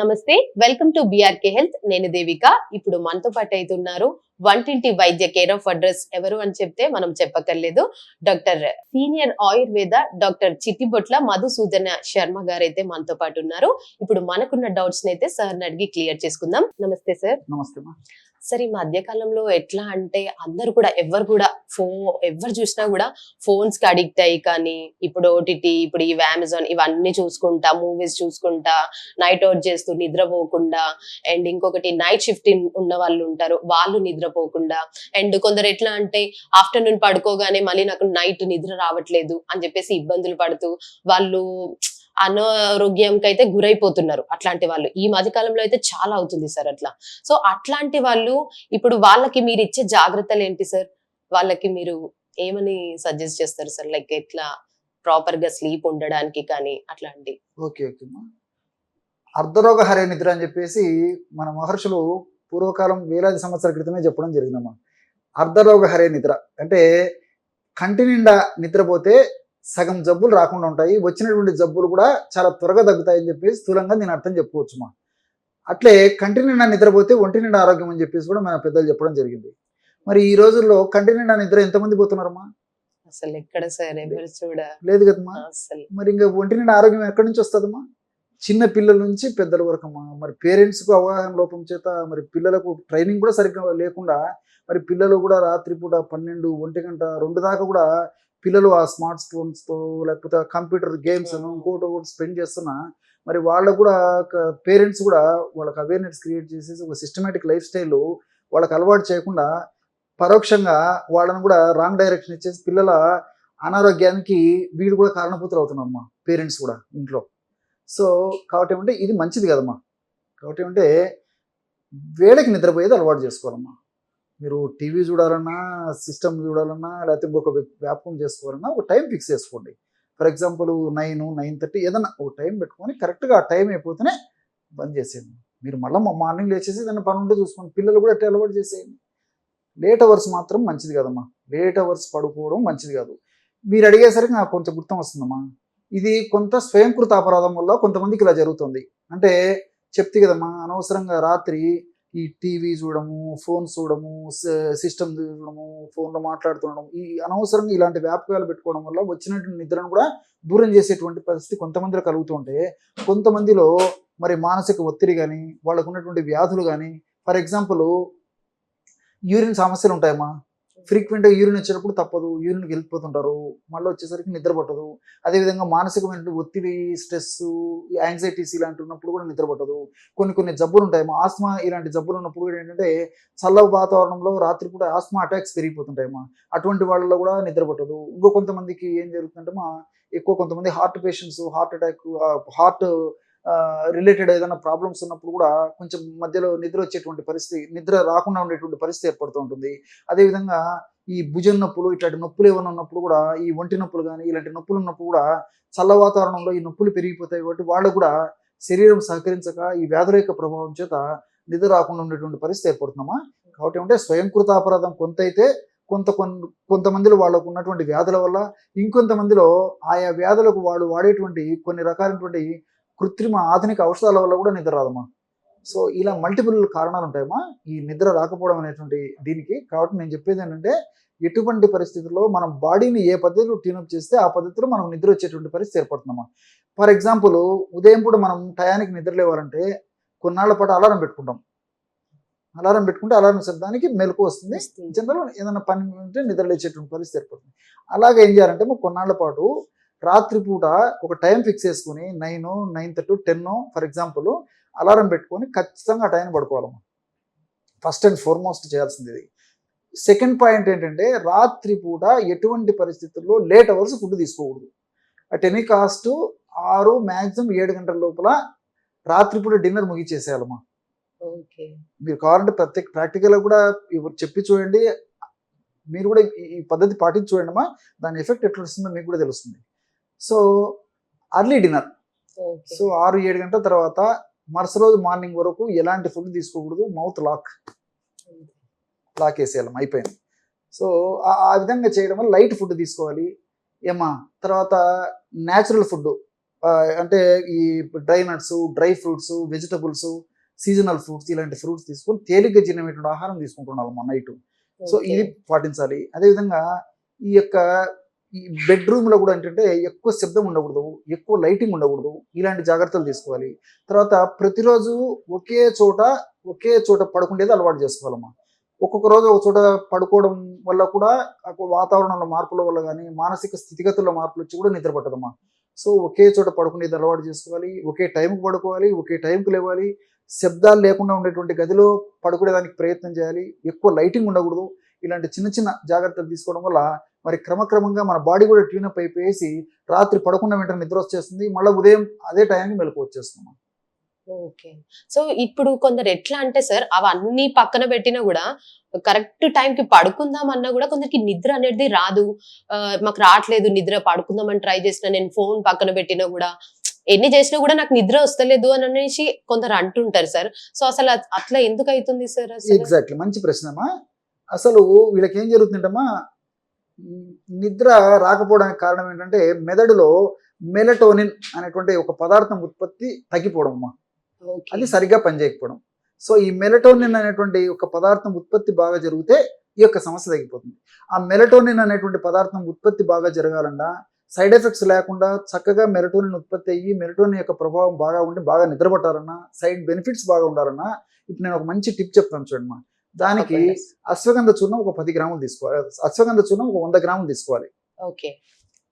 నమస్తే welcome to BRK health నేను దేవిక. ఇప్పుడు మనతో పాటు అవుతున్నారు వంటింటి వైద్య కేర్ ఆఫ్ అడ్రస్ ఎవరు అని చెప్తే మనం చెప్పక్కర్లేదు. Doctor senior Ayurveda doctor Chittibotla Madhusudana Sharma garu అయితే మనతో పాటు ఉన్నారు. ఇప్పుడు మనకున్న డౌట్స్ అయితే సార్ అడిగి క్లియర్ చేసుకుందాం. నమస్తే సార్ నమస్తే సరే ఈ మధ్యకాలంలో ఎట్లా అంటే అందరు కూడా ఎవరు కూడా ఫోన్ ఎవరు చూసినా కూడా ఫోన్స్కి అడిక్ట్ అయ్యి కానీ ఇప్పుడు ఓటీటీ ఇప్పుడు ఇవి అమెజాన్ ఇవన్నీ చూసుకుంటా మూవీస్ చూసుకుంటా నైట్ అవుట్ చేస్తూ నిద్రపోకుండా అండ్ ఇంకొకటి నైట్ షిఫ్ట్ ఉన్న వాళ్ళు ఉంటారు వాళ్ళు నిద్రపోకుండా అండ్ కొందరు ఎట్లా అంటే ఆఫ్టర్నూన్ పడుకోగానే మళ్ళీ నాకు నైట్ నిద్ర రావట్లేదు అని చెప్పేసి ఇబ్బందులు పడుతూ వాళ్ళు అనారోగ్యంకి అయితే గురైపోతున్నారు అట్లాంటి వాళ్ళు. ఈ మధ్యకాలంలో అయితే చాలా అవుతుంది సార్ అట్లా. సో అట్లాంటి వాళ్ళు ఇప్పుడు వాళ్ళకి మీరు ఇచ్చే జాగ్రత్తలు ఏంటి సార్? వాళ్ళకి మీరు ఏమని సజెస్ట్ చేస్తారు సార్? లైక్ ఎట్లా ప్రాపర్గా స్లీప్ ఉండడానికి కానీ అట్లాంటి ఓకే ఓకే అర్ధరోగ హరే నిద్ర అని చెప్పేసి మన మహర్షులు పూర్వకాలం వేలాది సంవత్సరాల క్రితమే చెప్పడం జరిగిందమ్మా. అర్ధరోగ హరే నిద్ర అంటే కంటి నిండా నిద్రపోతే సగం జబ్బులు రాకుండా ఉంటాయి. వచ్చినటువంటి జబ్బులు కూడా చాలా త్వరగా తగ్గుతాయని చెప్పేసి స్థూలంగా నేను అర్థం చెప్పుకోవచ్చుమా అట్లే కంటి నిండా నిద్రపోతే ఒంటి నిండా ఆరోగ్యం అని చెప్పేసి కూడా మన పెద్దలు చెప్పడం జరిగింది. మరి ఈ రోజుల్లో కంటి నిండా నిద్ర ఎంతమంది పోతున్నారమ్మా? అసలు ఎక్కడ సార్? ఎవరు చూడ. లేదు కదమ్మా. అసలు. మరి ఇంకా ఒంటి నిండా ఆరోగ్యం ఎక్కడి నుంచి వస్తుందమ్మా? చిన్న పిల్లల నుంచి పెద్దల వరకు అమ్మా. మరి పేరెంట్స్కు అవగాహన లోపం చేత మరి పిల్లలకు ట్రైనింగ్ కూడా సరిగ్గా లేకుండా మరి పిల్లలు కూడా రాత్రిపూట పన్నెండు ఒంటి గంట రెండు దాకా కూడా పిల్లలు ఆ స్మార్ట్ ఫోన్స్తో లేకపోతే కంప్యూటర్ గేమ్స్ ఇంకోటి ఒకటి స్పెండ్ చేస్తున్నా మరి వాళ్ళకు కూడా పేరెంట్స్ కూడా వాళ్ళకి అవేర్నెస్ క్రియేట్ చేసేసి ఒక సిస్టమేటిక్ లైఫ్ స్టైల్ వాళ్ళకి అలవాటు చేయకుండా పరోక్షంగా వాళ్ళని కూడా రాంగ్ డైరెక్షన్ ఇచ్చేసి పిల్లల అనారోగ్యానికి వీళ్ళు కూడా కారణభూతులు అవుతున్నారు అమ్మా పేరెంట్స్ కూడా ఇంట్లో. సో కాబట్టి ఏమంటే ఇది మంచిది కదమ్మా. కాబట్టి ఏమంటే వేళకి నిద్రపోయేది అలవాటు చేసుకోవాలమ్మా. మీరు టీవీ చూడాలన్నా సిస్టమ్ చూడాలన్నా లేకపోతే ఇంకొక వ్యాపకం చేసుకోవాలన్నా ఒక టైం ఫిక్స్ చేసుకోండి. For example nine nine thirty ఏదన్నా ఒక టైం పెట్టుకొని కరెక్ట్గా ఆ టైం అయిపోతేనే బంద్ చేసేయండి. మీరు మళ్ళీ మార్నింగ్ లేచేసి దాన్ని పని ఉంటే చూసుకోండి. పిల్లలు కూడా అట్లా అలవాటు చేసేయండి. లేట్ అవర్స్ మాత్రం మంచిది కదమ్మా. లేట్ అవర్స్ పడుకోవడం మంచిది కాదు. మీరు అడిగేసరికి నాకు కొంచెం గుర్తం వస్తుందమ్మా. ఇది కొంత స్వయంకృత అపరాధం వల్ల కొంతమందికి ఇలా జరుగుతుంది. అంటే చెప్తే కదమ్మా అనవసరంగా రాత్రి ఈ టీవీ చూడము ఫోన్ చూడము సిస్టమ్ చూడము ఫోన్లో మాట్లాడుతుండడం ఈ అనవసరంగా ఇలాంటి వ్యాపకాలు పెట్టుకోవడం వల్ల వచ్చినటువంటి నిద్రను కూడా దూరం చేసేటువంటి పరిస్థితి కొంతమందిలో కలుగుతుంటే కొంతమందిలో మరి మానసిక ఒత్తిడి కానీ వాళ్ళకు ఉన్నటువంటి వ్యాధులు కానీ ఫర్ ఎగ్జాంపుల్ యూరిన్ సమస్యలు ఉంటాయమ్మా. ఫ్రీక్వెంట్గా యూరిన్ వచ్చినప్పుడు తప్పదు. యూరిన్కి వెళ్ళిపోతుంటారు. మళ్ళీ వచ్చేసరికి నిద్ర పట్టదు. అదేవిధంగా మానసికమైన ఒత్తిడి స్ట్రెస్ యాంగ్జైటీస్ ఇలాంటి ఉన్నప్పుడు కూడా నిద్ర పట్టదు. కొన్ని కొన్ని జబ్బులు ఉంటాయి. మా ఆస్మా ఇలాంటి జబ్బులు ఉన్నప్పుడు కూడా ఏంటంటే చల్ల వాతావరణంలో రాత్రిపూట ఆస్మా అటాక్స్ పెరిగిపోతుంటాయమ్మా అటువంటి వాళ్ళలో కూడా నిద్ర పట్టదు. ఇంకో కొంతమందికి ఏం జరుగుతుందంటే మా ఎక్కువ కొంతమంది heart patients heart attack heart related ఏదైనా ప్రాబ్లమ్స్ ఉన్నప్పుడు కూడా కొంచెం మధ్యలో నిద్ర వచ్చేటువంటి పరిస్థితి నిద్ర రాకుండా ఉండేటువంటి పరిస్థితి ఏర్పడుతూ ఉంటుంది. అదేవిధంగా ఈ భుజం నొప్పులు ఇట్లాంటి నొప్పులు ఏమైనా ఉన్నప్పుడు కూడా ఈ ఒంటి నొప్పులు కానీ ఇలాంటి నొప్పులు ఉన్నప్పుడు కూడా చల్ల వాతావరణంలో ఈ నొప్పులు పెరిగిపోతాయి కాబట్టి వాళ్ళు కూడా శరీరం సహకరించక ఈ వ్యాధుల యొక్క ప్రభావం చేత నిద్ర రాకుండా ఉండేటువంటి పరిస్థితి ఏర్పడుతున్నామా కాబట్టి ఏమంటే స్వయంకృత అపరాధం కొంత అయితే కొంత కొంతమందిలో వాళ్ళకు ఉన్నటువంటి వ్యాధుల వల్ల ఇంకొంతమందిలో ఆయా వ్యాధులకు వాళ్ళు వాడేటువంటి కొన్ని రకాలైనటువంటి కృత్రిమ ఆధునిక ఔషధాల వల్ల కూడా నిద్ర రాదమ్మా. సో ఇలా మల్టిపుల్ కారణాలు ఉంటాయమ్మా ఈ నిద్ర రాకపోవడం అనేటువంటి దీనికి. కాబట్టి నేను చెప్పేది ఏంటంటే ఎటువంటి పరిస్థితుల్లో మనం బాడీని ఏ పద్ధతిలో ట్యూనప్ చేస్తే ఆ పద్ధతిలో మనం నిద్ర వచ్చేటువంటి పరిస్థితి ఏర్పడుతుందమ్మా. ఫర్ ఎగ్జాంపుల్ ఉదయం పూట మనం టయానికి నిద్ర లేవాలంటే కొన్నాళ్ళ పాటు అలారం పెట్టుకుంటాం. అలారం పెట్టుకుంటే అలారం శబ్దానికి మెలకు వస్తుంది. జనరల్ ఏదైనా పని ఉంటే నిద్ర లేచేటువంటి పరిస్థితి ఏర్పడుతుంది. అలాగే ఏం చేయాలంటే కొన్నాళ్ళ పాటు రాత్రిపూట ఒక టైం ఫిక్స్ చేసుకుని nine nine thirty ten for example alarm పెట్టుకొని ఖచ్చితంగా ఆ టైం పడుకోవాలమ్మా. ఫస్ట్ అండ్ ఫార్మోస్ట్ చేయాల్సింది ఇది. సెకండ్ పాయింట్ ఏంటంటే రాత్రిపూట ఎటువంటి పరిస్థితుల్లో లేట్ అవర్స్ ఫుడ్ తీసుకోకూడదు. అట్ ఎనీ కాస్ట్ ఆరు మ్యాక్సిమం ఏడు గంటల లోపల రాత్రిపూట డిన్నర్ ముగిచేసేయాలమ్మా ఓకే. మీరు కావాలంటే ప్రత్యేక ప్రాక్టికల్గా కూడా చెప్పి చూడండి. మీరు కూడా ఈ పద్ధతి పాటించి చూడండి అమ్మా దాని ఎఫెక్ట్ ఎట్లా వస్తుందో మీకు కూడా తెలుస్తుంది. సో అర్లీ డిన్నర్ సో ఆరు ఏడు గంటల తర్వాత మరుస రోజు మార్నింగ్ వరకు ఎలాంటి ఫుడ్ తీసుకోకూడదు మౌత్ లాక్ లాక్ వేసేయాలి అయిపోయింది. సో ఆ విధంగా చేయడం వల్ల లైట్ ఫుడ్ తీసుకోవాలి. ఏమా తర్వాత న్యాచురల్ ఫుడ్ అంటే ఈ dry nuts dry fruits vegetables seasonal fruits ఇలాంటి ఫ్రూట్స్ తీసుకొని తేలిగ్గా జీర్ణమైనటువంటి ఆహారం తీసుకుంటున్నాం మా నైట్ సో. ఇది పాటించాలి. అదేవిధంగా ఈ యొక్క ఈ బెడ్రూమ్లో కూడా ఏంటంటే ఎక్కువ శబ్దం ఉండకూడదు ఎక్కువ లైటింగ్ ఉండకూడదు ఇలాంటి జాగ్రత్తలు తీసుకోవాలి. తర్వాత ప్రతిరోజు ఒకే చోట ఒకే చోట పడుకుండేది అలవాటు చేసుకోవాలమ్మా. ఒక్కొక్క రోజు ఒక చోట పడుకోవడం వల్ల కూడా వాతావరణంలో మార్పుల వల్ల కానీ మానసిక స్థితిగతుల్లో మార్పులు వచ్చి కూడా నిద్ర పట్టదమ్మా. సో ఒకే చోట పడుకునేది అలవాటు చేసుకోవాలి ఒకే టైంకి పడుకోవాలి ఒకే టైంకి లేవాలి. శబ్దాలు లేకుండా ఉండేటువంటి గదిలో పడుకునేదానికి ప్రయత్నం చేయాలి. ఎక్కువ లైటింగ్ ఉండకూడదు. ఇలాంటి చిన్న చిన్న జాగ్రత్తలు తీసుకోవడం వల్ల మరి క్రమక్రమంగా మన బాడీ కూడా ట్యూనప్ అయిపోయేసి రాత్రి పడుకున్న వెంటనే నిద్ర వచ్చేస్తుంది. మళ్ళీ ఉదయం అదే టైంకి మెలకు వచ్చేస్తుంది. ఓకే. సో ఇప్పుడు కొందరు ఎట్లా అంటే సార్ అవన్నీ పక్కన పెట్టినా కూడా కరెక్ట్ టైం కి పడుకుందాం అన్నా కూడా కొందరికి నిద్ర అనేది రాదు. మాకు రావట్లేదు నిద్ర పడుకుందామని ట్రై చేసిన నేను ఫోన్ పక్కన పెట్టినా కూడా ఎన్ని చేసినా కూడా నాకు నిద్ర వస్తలేదు అని అనేసి కొందరు అంటుంటారు సార్. సో అసలు అట్లా ఎందుకు అవుతుంది సార్ ఎగ్జాక్ట్లీ. మంచి ప్రశ్నమ్మా అసలు వీళ్ళకి ఏం జరుగుతుందమ్మా నిద్ర రాకపోవడానికి కారణం ఏంటంటే మెదడులో మెలటోనిన్ అనేటువంటి ఒక పదార్థం ఉత్పత్తి తగ్గిపోవడం అమ్మా. అది సరిగ్గా పనిచేయకపోవడం. సో ఈ మెలటోనిన్ అనేటువంటి ఒక పదార్థం ఉత్పత్తి బాగా జరిగితే ఈ యొక్క సమస్య తగ్గిపోతుంది. ఆ మెలటోనిన్ అనేటువంటి పదార్థం ఉత్పత్తి బాగా జరగాలన్నా సైడ్ ఎఫెక్ట్స్ లేకుండా చక్కగా మెలటోనిన్ ఉత్పత్తి అయ్యి మెలటోనిన్ యొక్క ప్రభావం బాగా ఉండి బాగా నిద్రపట్టాలన్నా సైడ్ బెనిఫిట్స్ బాగా ఉండాలన్నా ఇప్పుడు నేను ఒక మంచి టిప్ చెప్తాను చూడమ్మా దానికి. అశ్వగంధ చూర్ణం ఒక పది గ్రాములు తీసుకోవాలి. అశ్వగంధ చూర్ణం ఒక వంద గ్రాములు తీసుకోవాలి. ఓకే.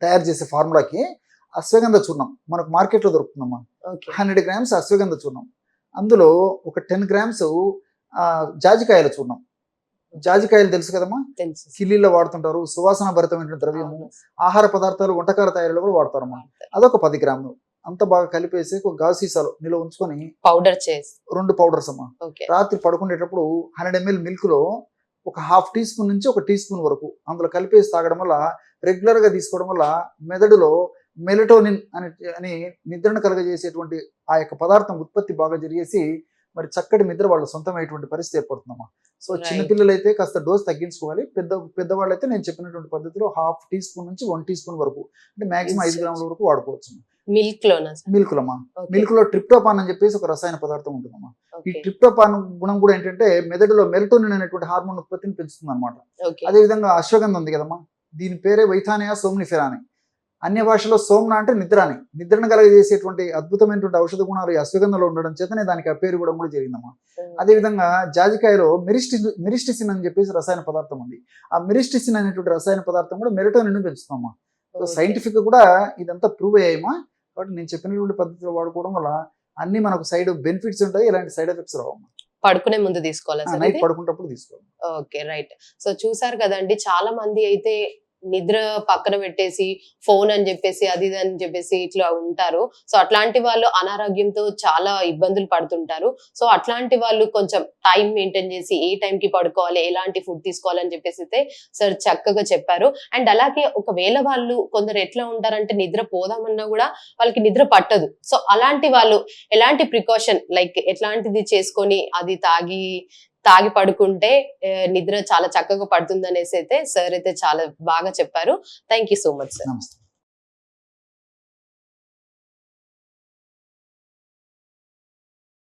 తయారు చేసే ఫార్ములాకి అశ్వగంధ చూర్ణం మనకు మార్కెట్లో దొరుకుతుందమ్మా. హండ్రెడ్ గ్రామ్స్ అశ్వగంధ చూర్ణం. అందులో ఒక టెన్ గ్రామ్స్ ఆ, జాజికాయల చూర్ణం. జాజికాయలు తెలుసు కదమ్మా? తెలుసు. కిల్లీలో వాడుతుంటారు. సువాసన భరితమైన ద్రవ్యము. ఆహార పదార్థాలు వంటకాల తయారీలో కూడా వాడతారమ్మా. అదొక పది గ్రాములు. అంత బాగా కలిపేసి ఒక గాజు సీసాలో నిల్వ ఉంచుకొని పౌడర్ చేసి. రెండు పౌడర్స్ అమ్మా. రాత్రి పడుకునేటప్పుడు హండ్రెడ్ ఎంఎల్ మిల్క్లో ఒక హాఫ్ టీ స్పూన్ నుంచి ఒక టీ స్పూన్ వరకు అందులో కలిపేసి తాగడం వల్ల రెగ్యులర్గా తీసుకోవడం వల్ల మెదడులో మెలటోనిన్ అని అని నిద్రను కలగజేసేటువంటి ఆ యొక్క పదార్థం ఉత్పత్తి బాగా జరిగేసి మరి చక్కటి నిద్ర వాళ్ళ సొంతమైనటువంటి పరిస్థితి ఏర్పడుతుందమ్మా. సో. చిన్నపిల్లలు అయితే కాస్త డోస్ తగ్గించుకోవాలి. పెద్ద పెద్దవాళ్ళు అయితే నేను చెప్పినటువంటి పద్ధతిలో హాఫ్ టీ స్పూన్ నుంచి వన్ టీ స్పూన్ వరకు అంటే మాక్సిమం ఐదు గ్రాముల వరకు వాడుకోవచ్చు మిల్క్ లోనా మిల్క్ ఓకే. మిల్క్లో ట్రిప్టోపాన్ అని చెప్పేసి ఒక రసాయన పదార్థం ఉంటుందమ్మా. ఈ. ట్రిప్టోపాన్ గుణం కూడా ఏంటంటే మెదడులో మెలటోనిన్ అనేటువంటి హార్మోన్ ఉత్పత్తిని పెంచుతుంది అనమాట అదే విధంగా అశ్వగంధ ఉంది కదమ్మా. దీని పేరే వైథానియా సోమ్నిఫెరా అని అన్య భాషలో సోమ్న అంటే నిద్ర అని నిద్రను కలగజేసేటువంటి అద్భుతమైనటువంటి ఔషధ గుణాలు ఈ అశ్వగంధలో ఉండడం చేతనే దానికి ఆ పేరు కూడా కూడా జరిగిందమ్మా. అదే విధంగా జాజికాయలో మిరిస్టి మిరిస్టిసిన్ అని చెప్పేసి రసాయన పదార్థం ఉంది. ఆ మిరిస్టిసిన్ అనేటువంటి రసాయన పదార్థం కూడా మెలటోనిన్ పెంచుతామా. సైంటిఫిక్ కూడా ఇదంతా ప్రూవ్ అయ్యాయమ్మా. కాబట్టి నేను చెప్పినటువంటి పద్ధతిలో వాడుకోవడం వల్ల అన్ని మనకు సైడ్ బెనిఫిట్స్ ఉంటాయి ఇలాంటి సైడ్ ఎఫెక్ట్స్ రావు పడుకునే ముందు తీసుకోవాలా? పడుకునేటప్పుడు తీసుకోవాలి. Okay right. సో చూసారు కదండి చాలా మంది అయితే నిద్ర పక్కన పెట్టేసి ఫోన్ అని చెప్పేసి అది ఇది అని చెప్పేసి ఇట్లా ఉంటారు. సో అట్లాంటి వాళ్ళు అనారోగ్యంతో చాలా ఇబ్బందులు పడుతుంటారు. సో అట్లాంటి వాళ్ళు కొంచెం టైం మెయింటైన్ చేసి ఏ టైంకి కి పడుకోవాలి ఎలాంటి ఫుడ్ తీసుకోవాలని చెప్పేసి అయితే సార్ చక్కగా చెప్పారు. అండ్ అలాగే ఒకవేళ వాళ్ళు కొందరు ఎట్లా ఉంటారంటే నిద్ర పోదామన్నా కూడా వాళ్ళకి నిద్ర పట్టదు. సో అలాంటి వాళ్ళు ఎలాంటి ప్రికాషన్ లైక్ ఎట్లాంటిది చేసుకొని అది తాగి తాగి పడుకుంటే నిద్ర చాలా చక్కగా పడుతుంది అనేసి అయితే సార్ అయితే చాలా బాగా చెప్పారు. Thank you so much sir నమస్తే.